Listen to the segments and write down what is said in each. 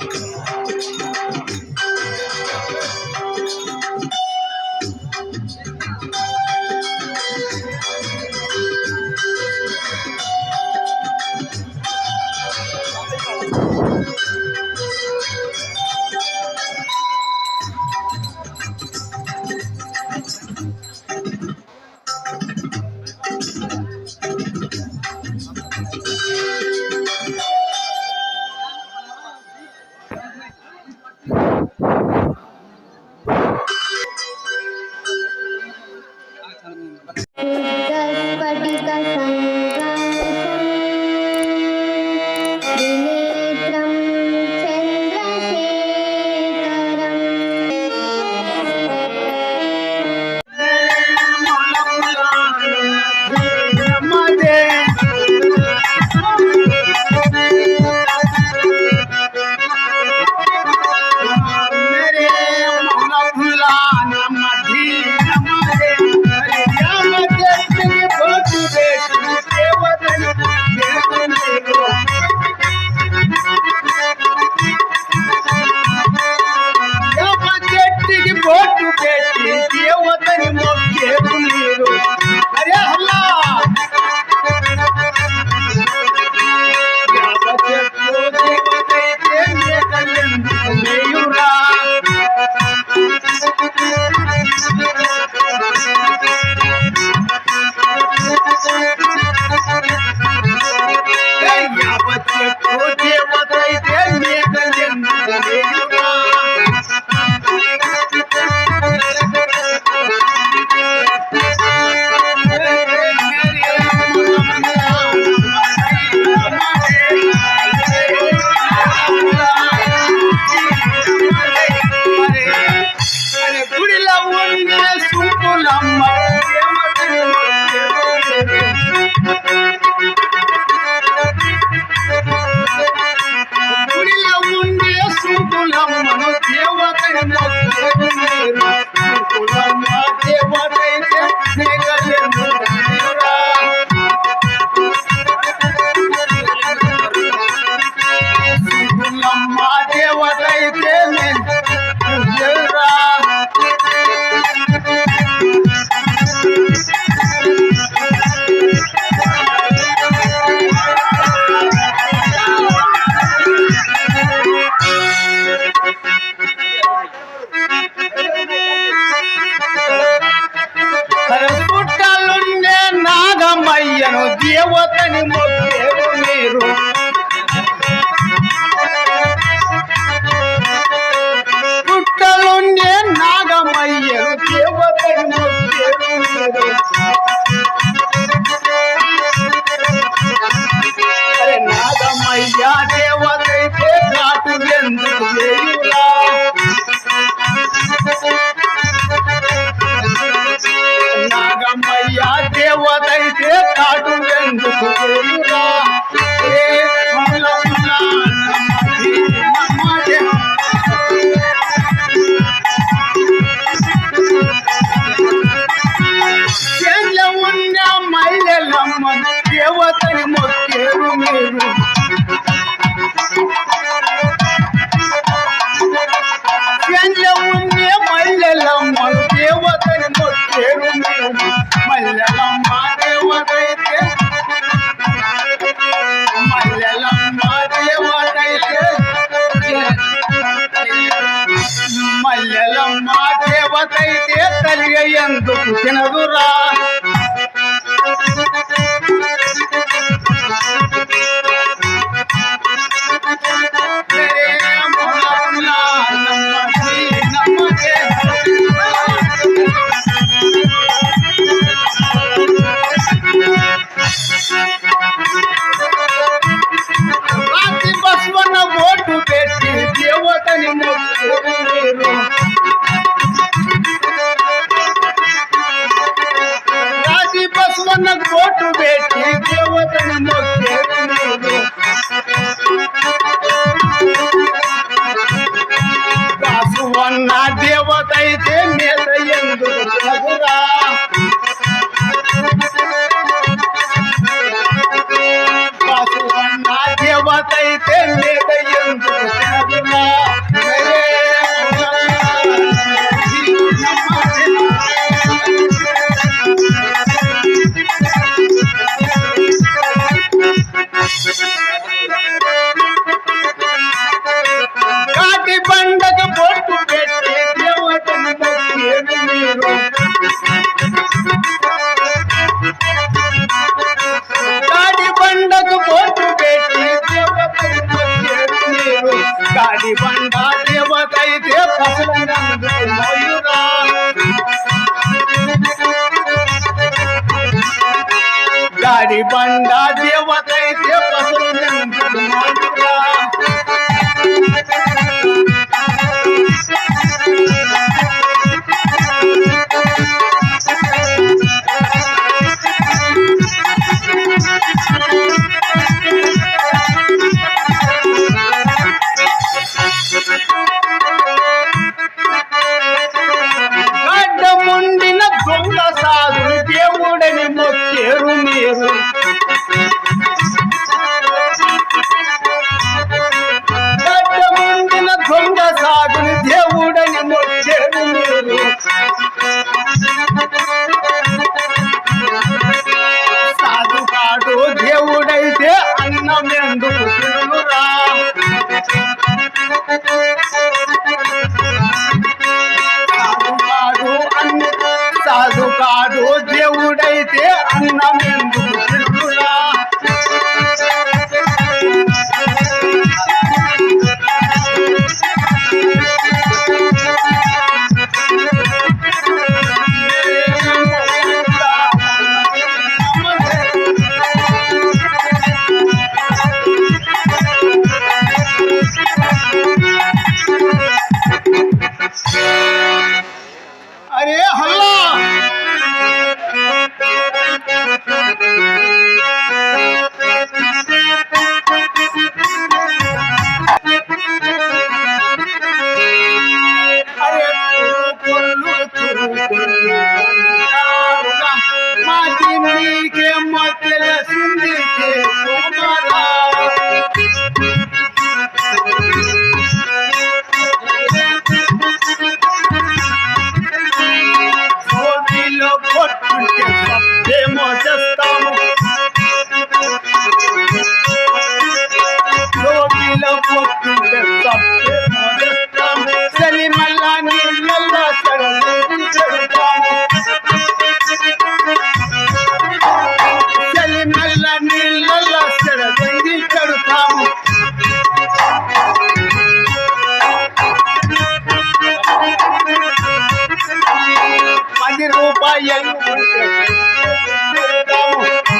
Look Thank you.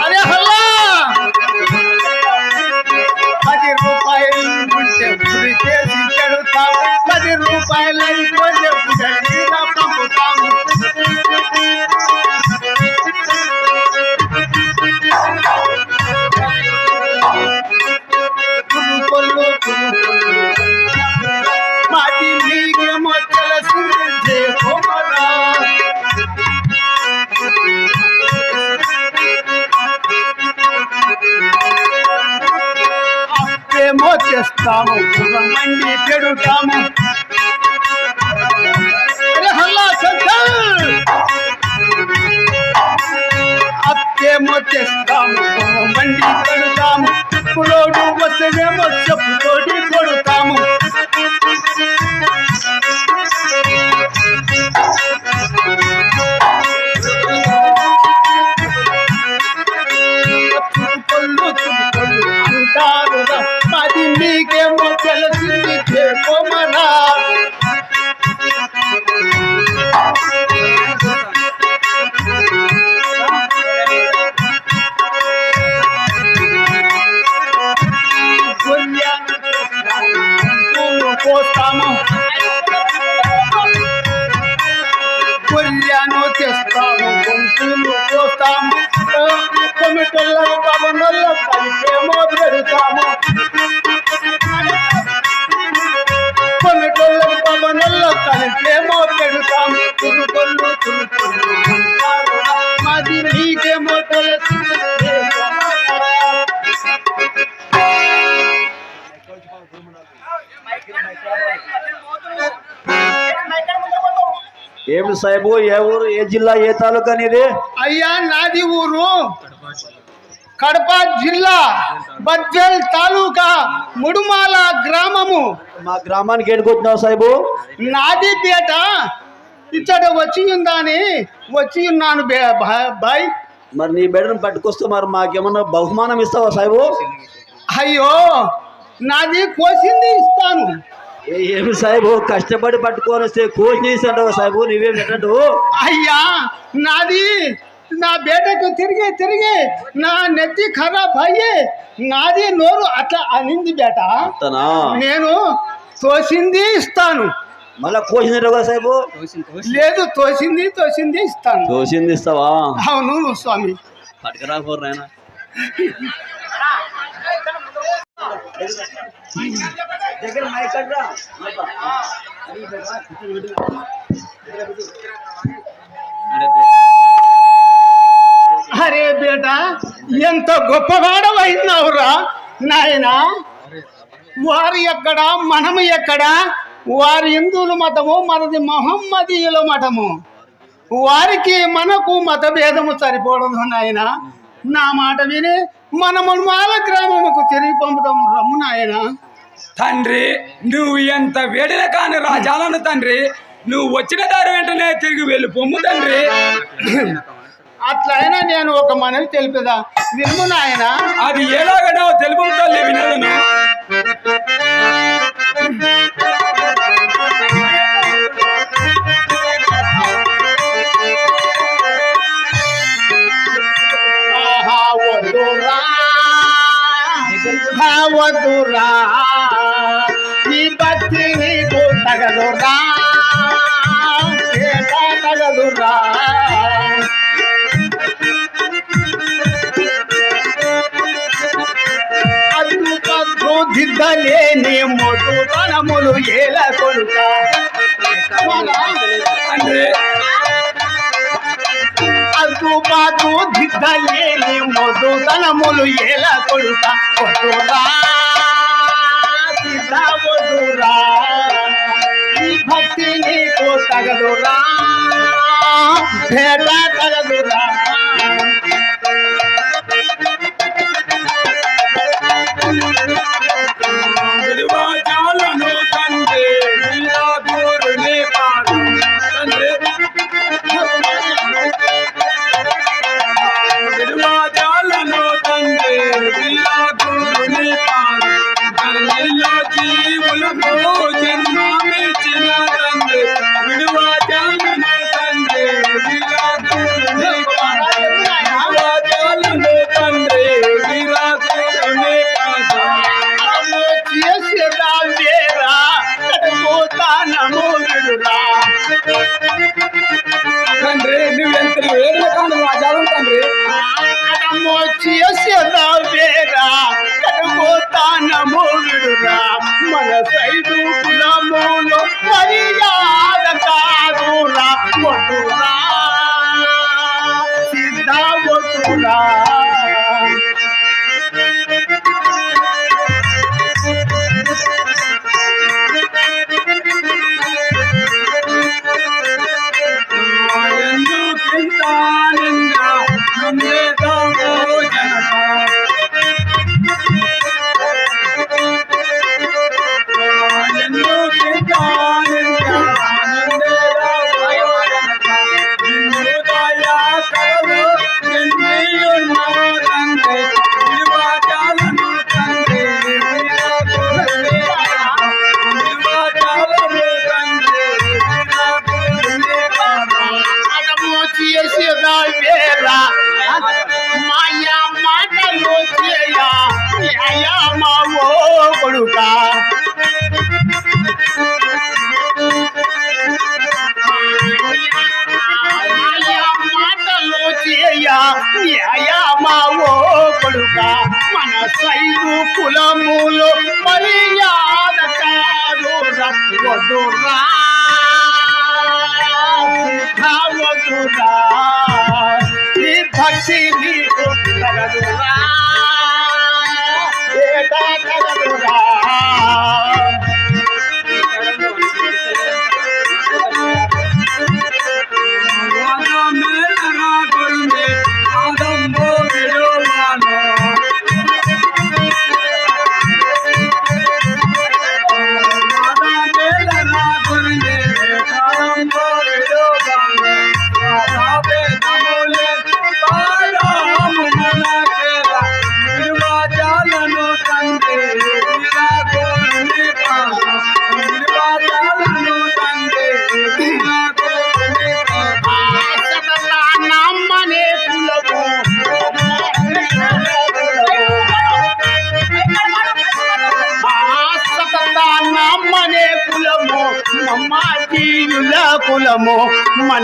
আরে হাল্লা! হাজির রূপায় ঘুরতে ঘুরতে কাজের রূপায় చెప్పు సాహెబు ఏ ఊరు ఏ జిల్లా ఏ తాలూకా అనేది? అయ్యా నాది ఊరు కడప జిల్లా బద్వేల్ తాలూకా ముడుమాల గ్రామము. మా గ్రామానికి ఏడుకుంటున్నావు సాహెబు? నాది పేట. ఇచ్చట వచ్చి ఉందని వచ్చి ఉన్నాను బాయ్. మరి నీ బిడ్డను పట్టుకొస్తే మరి మాకేమన్నా బహుమానం ఇస్తావా సాహెబు? అయ్యో నాది కోసింది ఇస్తాను. ఏమి సాహెబు? కష్టపడి పట్టుకొని వస్తే కోచ్ అంటావు సాహెబు నువ్వేమి ఎట్టడు అయ్యా నాది నా బేటకు తిరిగి తిరిగి నా నెత్తి ఖరాబ్ అయ్యి నాది నోరు అట్లా అనింది బేట. నేను తోసింది ఇస్తాను. మళ్ళా కోచింది కదా సాహెబు? లేదు తోసింది తోసింది ఇస్తాను. కోచింది ఇస్తావా? అవును స్వామి. పట్టుకురా నాయన దగ్గర మైక్ అరే బేట ఎంత గొప్పవాడవైనావురా నాయన? వారు ఎక్కడ మనము ఎక్కడ? వారి హిందువుల మతము మనది మహమ్మదీయుల మతము వారికి మనకు మత భేదము సరిపోవడం నాయన. నా మాట విని మనము మాల గ్రామముకు తిరిగి పంపుతాం రమ్ము నాయన. తండ్రి నువ్వు ఎంత వేడిన కాని రాజాలను తండ్రి నువ్వు వచ్చిన దారి వెంటనే తిరిగి వెళ్ళి పొమ్ము తండ్రి. అట్లయినా నేను ఒక మనవి తెలిపేదా? వినుము నాయన. అది ఎలాగనో తెలుపు తల్లి వినదును తనములు ఎలా కొడుక కొడురా సిద్ధ వదురా ఈ భక్తి నీకు తగదురా న్యాయా మావో కొడుకా మాయా మాటలు చేయా న్యాయా మన సైదు కులములు మర్యాద కాదు వదురా ఈ భక్తి నీకు తగదురా ಕೈಲಾಗಬಹುದಾ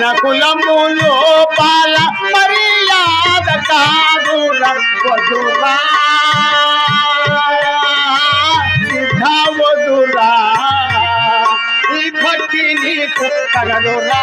మన కులములో పాల మర్యాద కాదు వధురా వదురా ఈ భక్తి నీకు తగదురా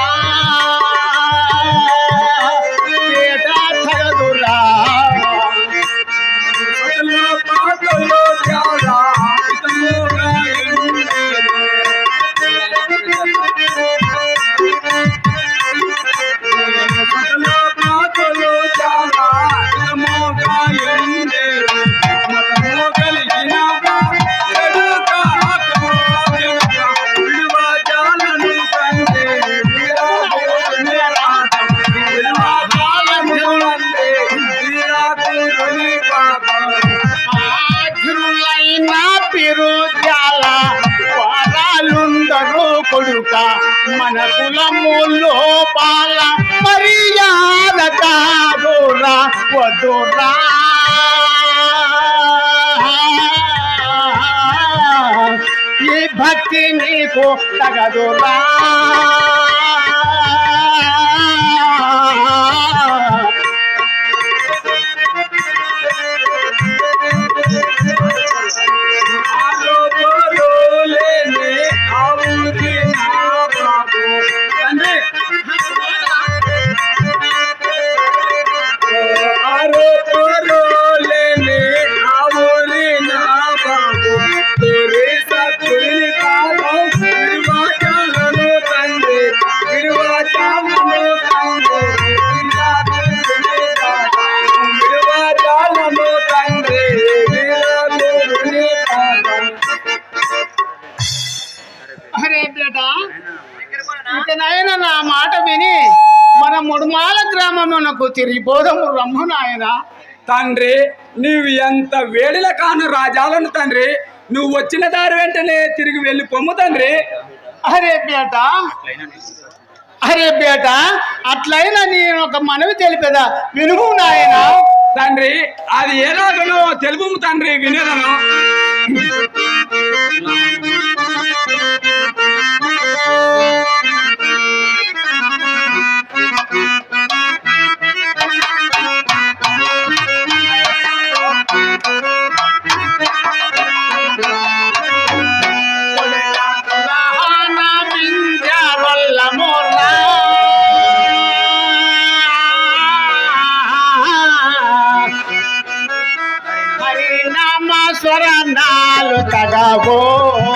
నాయన. తండ్రి నువ్వు ఎంత వేడిల కాను రాజాలను తండ్రి నువ్వు వచ్చిన దారి వెంటనే తిరిగి వెళ్ళి పొమ్ము తండ్రి. అరే బేట. అరే బేట అట్లయినా నేను ఒక మనవి తెలిపేదా? వినుము నాయన. తండ్రి అది ఎలాగనో తెలుపు తండ్రి వినేదను. টাকা গো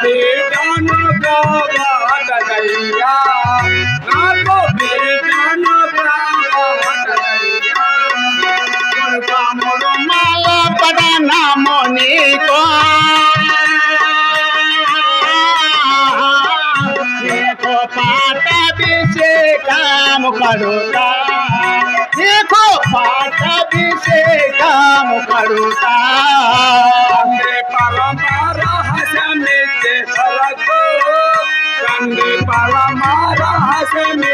నాకు బీటను కావాలయ్యా నాకు బీటను కావాలయ్యా కాముడు మాల పడనామో నీకో నీకో పాట విషేకాము అభిషేకము కడుతా నీకు పాఠాభిషేకము కడుతా తండ్రి పరమరహస్యమిచ్చే వరకు తండ్రి పరమరహస్యమిచ్చే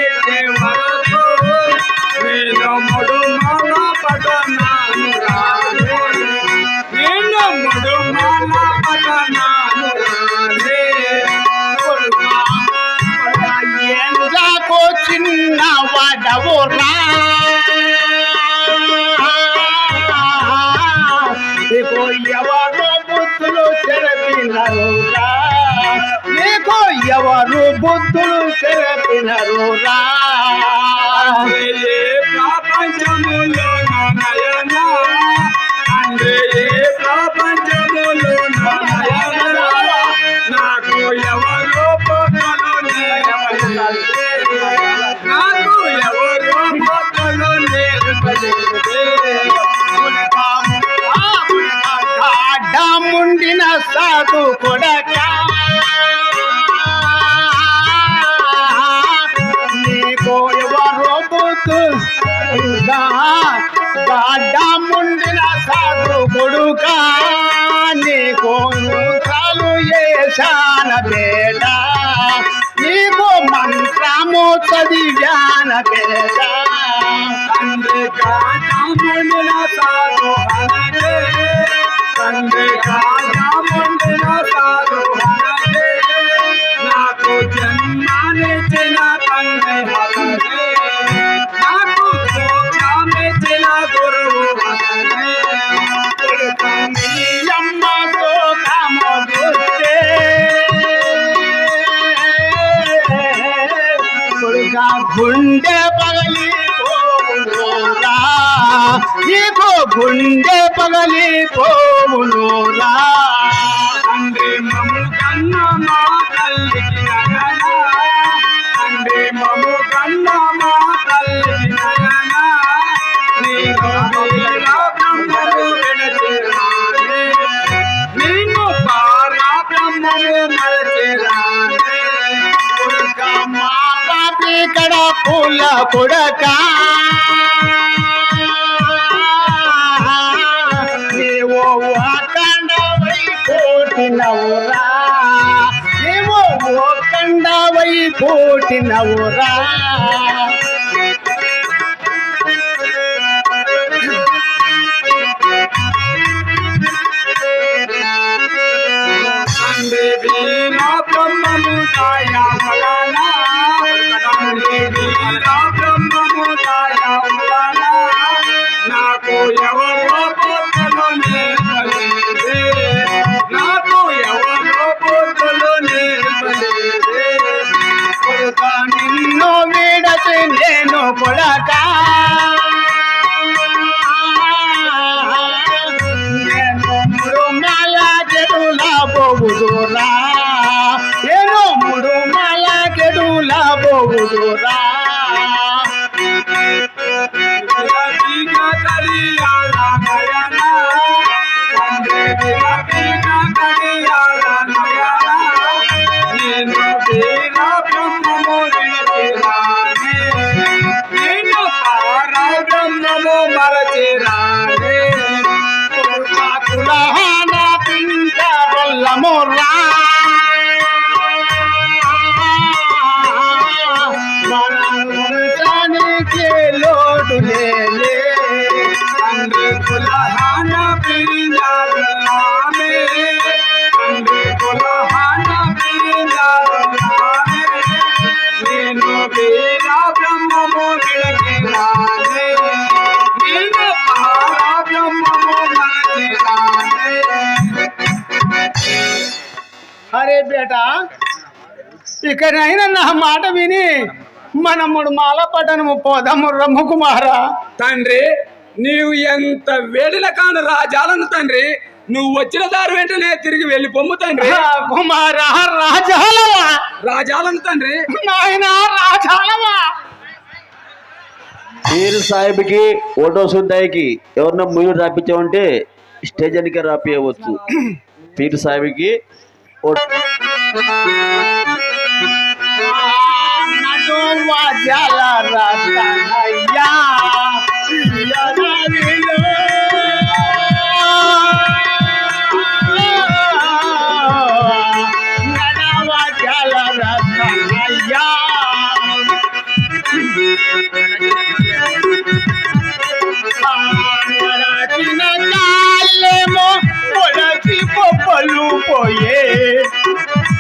వరకు నేను ముడు మాల పదనాను రాలే నేను ముడు మాల పదనాను రాలే ఎందాకో చిన్న వడవురా నీకు చెరపినరురా ఏ ప్రపంచములో నయన అంటే ఏ ప్రపంచములో నయన నాకు ఎవరో పొగలు నేర్పలేదే. నాకు ఎవరో పొగలు నేర్పలేదే. ముండిన సాధు కొడక చదివాన బేట తండ్రి కాజాముండిన సాధు అనగే. గుండె పగలి పోవునోరా తండ్రి మము కన్న మా తల్లికి మము కన్న మా తల్లికి నీకు బ్రహ్మము నిన్ను బ్రహ్మము మా పాపి కడ పూల కొడకా అఖండవై బేట ఇకనైనా నా మాట విని మనముడు మాల పట్టణము పోదాము రమ్మకుమారా తండ్రి నీవు ఎంత వేడిన కాను రాజాలను తండ్రి నువ్వు వచ్చిన దారి వెంటనే తిరిగి వెళ్ళి పొమ్ము తండ్రి. కుమారా రాజాలవా? రాజాలను తండ్రి. నాయన రాజాలవా? పీర్ సాహిబ్కి ఓటో సుద్దాయికి ఎవరన్నా ముయ్యూరు రాపించామంటే స్టేజ్ ఎన్నిక రాపియవచ్చు. పీర్ సాహిబ్కి ఓ- la rata,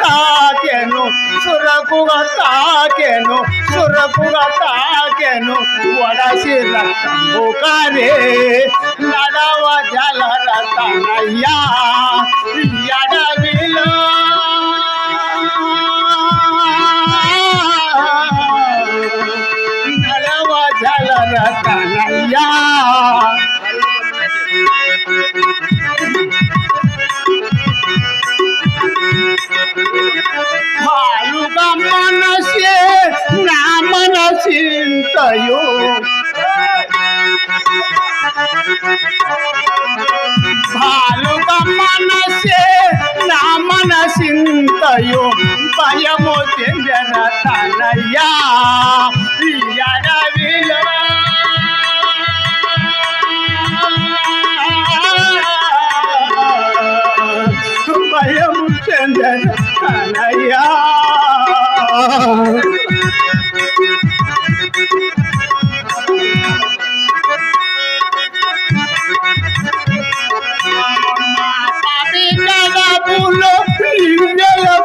তা কেন? সুরকুগতা কেন? সুরকুগতা কেন? ওড়াশে বোকারে নাদাওয়া জাল রাতা নাইয়া, ইয়াডা বিলা নাদাওয়া చింతయో. మనసే నా మనసింతయో. భయము చెందన తనయ్యా. భయము చెందన తనయ్యా.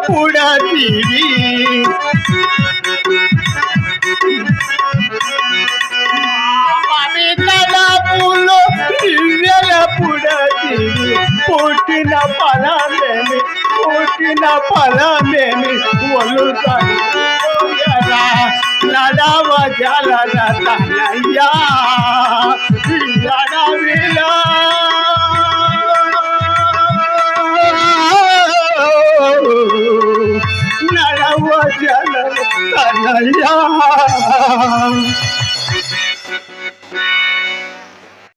పుడతీవి కడపులో లింగల పుడతీవి పుట్టిన ఫలమేమి పుట్టిన ఫలమేమి ఒలుతాను నడవ జల నయ్యా అడవిలో నడవ జల తనయ్యా